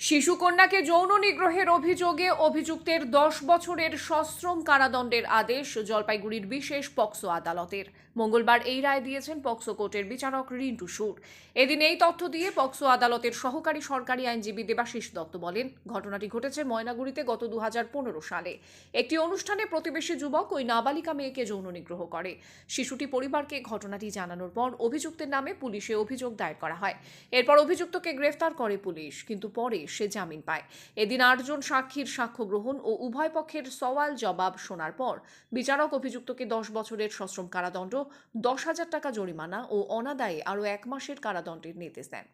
শিশুকন্যাকে যৌন নিগ্রহের অভিযোগে অভিযুক্তের দশ বছরের সশ্রম কারাদণ্ডের আদেশ জলপাইগুড়ির বিশেষ পক্সো আদালতের। মঙ্গলবার এই রায় দিয়েছেন পক্সো কোর্টের বিচারক রিন্টু সুর। এদিন এই তথ্য দিয়ে পক্সো আদালতের সহকারী সরকারি আইনজীবী দেবাশিস দত্ত বলেন, ঘটনাটি ঘটেছে ময়নাগুড়িতে গত দু হাজার পনেরো সালে। একটি অনুষ্ঠানে প্রতিবেশী যুবক ওই নাবালিকা মেয়েকে যৌন নিগ্রহ করে। শিশুটি পরিবারকে ঘটনাটি জানানোর পর অভিযুক্তের নামে পুলিশে অভিযোগ দায়ের করা হয়। এরপর অভিযুক্তকে গ্রেফতার করে পুলিশ, কিন্তু পরে সে জামিন পায়। এদিন আটজন সাক্ষীর সাক্ষ্য গ্রহণ ও উভয় পক্ষের সওয়াল জবাব শোনার পর বিচারক অভিযুক্তকে দশ বছরের সশ্রম কারাদণ্ড, দশ হাজার টাকা জরিমানা ও অনাদায়ে আরও এক মাসের কারাদণ্ডের নির্দেশ দেন।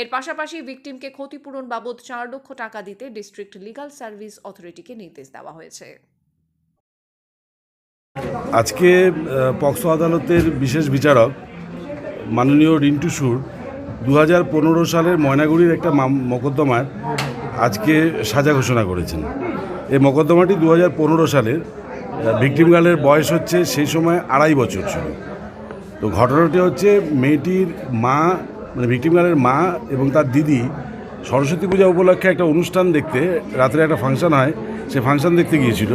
এর পাশাপাশি ভিকটিমকে ক্ষতিপূরণ বাবদ চার লক্ষ টাকা দিতে ডিস্ট্রিক্ট লিগাল সার্ভিস অথরিটিকে নির্দেশ দেওয়া হয়েছে। আজকে পক্সো আদালতের বিশেষ বিচারক মাননীয় রিন্টু সুর দু হাজার পনেরো সালের ময়নাগুড়ির একটা মোকদ্দমার আজকে সাজা ঘোষণা করেছেন। এই মকদ্দমাটি দু হাজার পনেরো সালের ভিকটিম গার্লের বয়স হচ্ছে সেই সময় আড়াই বছর ছিল। তো ঘটনাটি হচ্ছে মেয়েটির মা মানে ভিকটিম গার্লের মা এবং তার দিদি সরস্বতী পূজা উপলক্ষে একটা অনুষ্ঠান দেখতে, রাত্রে একটা ফাংশন হয়, সে ফাংশন দেখতে গিয়েছিল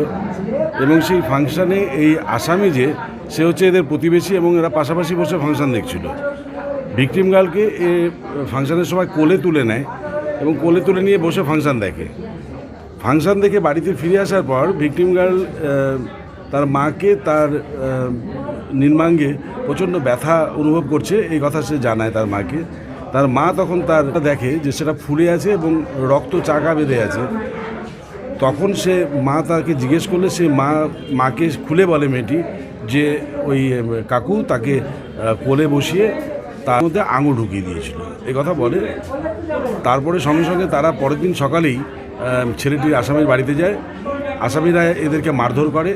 এবং সেই ফাংশানে এই আসামি যে, সে হচ্ছে এদের প্রতিবেশী এবং এরা পাশাপাশি বসে ফাংশন দেখছিল। ভিকটিম গার্লকে এ ফাংশানের সময় কোলে তুলে নেয় এবং কোলে তুলে নিয়ে বসে ফাংশান দেখে। ফাংশান দেখে বাড়িতে ফিরে আসার পর ভিকটিম গার্ল তার মাকে, তার নির্মাঙ্গে প্রচণ্ড ব্যথা অনুভব করছে, এই কথা সে জানায় তার মাকে। তার মা তখন তার দেখে যে সেটা ফুলে আছে এবং রক্ত চাকা বেঁধে আছে। তখন সে মা তাকে জিজ্ঞেস করলে, সে মা, মাকে খুলে বলে মেয়েটি যে ওই কাকু তাকে কোলে বসিয়ে তার মধ্যে আঙুল ঢুকিয়ে দিয়েছিল। এই কথা বলে। তারপরে সঙ্গে সঙ্গে তারা পরের দিন সকালেই ছেলেটি আসামির বাড়িতে যায়। আসামিরা এদেরকে মারধর করে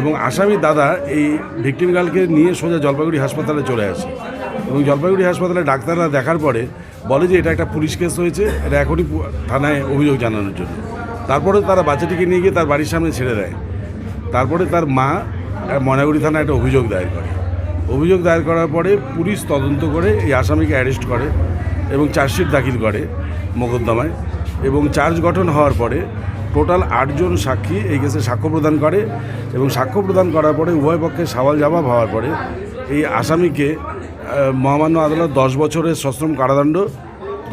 এবং আসামির দাদা এই ভিকটিম গার্লকে নিয়ে সোজা জলপাইগুড়ি হাসপাতালে চলে আসে। এবং জলপাইগুড়ি হাসপাতালে ডাক্তাররা দেখার পরে বলে যে এটা একটা পুলিশ কেস হয়েছে, এটা এখনই থানায় অভিযোগ জানানোর জন্য। তারপরে তারা বাচ্চাটিকে নিয়ে গিয়ে তার বাড়ির সামনে ছেড়ে দেয়। তারপরে তার মা ময়নাগুড়ি থানায় একটা অভিযোগ দায়ের করে। অভিযোগ দায়ের করার পরে পুলিশ তদন্ত করে এই আসামিকে অ্যারেস্ট করে এবং চার্জশিট দাখিল করে মোকদ্দমায় এবং চার্জ গঠন হওয়ার পরে টোটাল আটজন সাক্ষী এই কেসে সাক্ষ্য প্রদান করে এবং সাক্ষ্য প্রদান করার পরে উভয় পক্ষে সওয়াল জবাব হওয়ার পরে এই আসামিকে মহামান্য আদালত দশ বছরের সশ্রম কারাদণ্ড,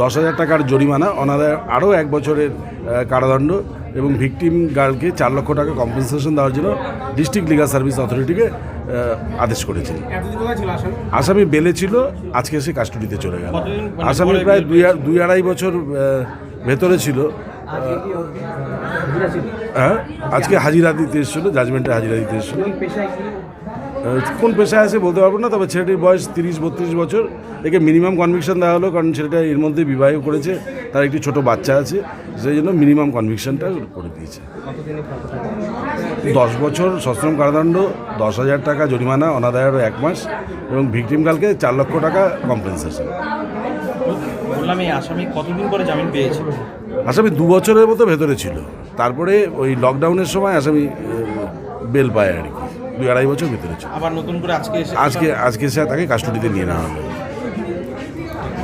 দশ হাজার টাকার জরিমানা, অনাদায় আরও এক বছরের কারাদণ্ড এবং ভিকটিম গার্লকে চার লক্ষ টাকা কম্পেনসেশন দেওয়ার জন্য ডিস্ট্রিক্ট লিগাল সার্ভিস অথরিটিকে আদেশ করেছেন। আসামি? বেলে ছিল আজকে সে কাস্টডিতে চলে গেল। মানে আসামি প্রায় দুই দুই আড়াই বছর ভেতরে ছিল। হ্যাঁ? আজকে হাজিরা দিতে এসেছিল জাজমেন্টে হাজিরা দিতে এসেছিল। কোন পেশায় আছে বলতে পারব না তবে ছেলেটির বয়স তিরিশ বত্রিশ বছর। একে মিনিমাম কনভিকশন দেওয়া হলো কারণ ছেলেটা এর মধ্যে বিবাহ করেছে তার একটি ছোট বাচ্চা আছে সেই জন্য মিনিমাম কনভিকশনটা করে দিয়েছে। দশ বছর সশ্রম কারাদণ্ড দশ হাজার টাকা জরিমানা অনাদায়েরও এক মাস এবং ভিকটিম কালকে চার লক্ষ টাকা কম্পেনসেশন বললাম এই আসামি কতদিন পরে জামিন পেয়েছে? আসামি দু বছরের মতো ভেতরে ছিল। তারপরে ওই লকডাউনের সময় আসামি বেল পায় আর কি। দুই আড়াই বছর ভেতরে ছিল। আবার নতুন করে আজকে আজকে আজকে সে তাকে কাস্টডিতে নিয়ে নেওয়া হবে।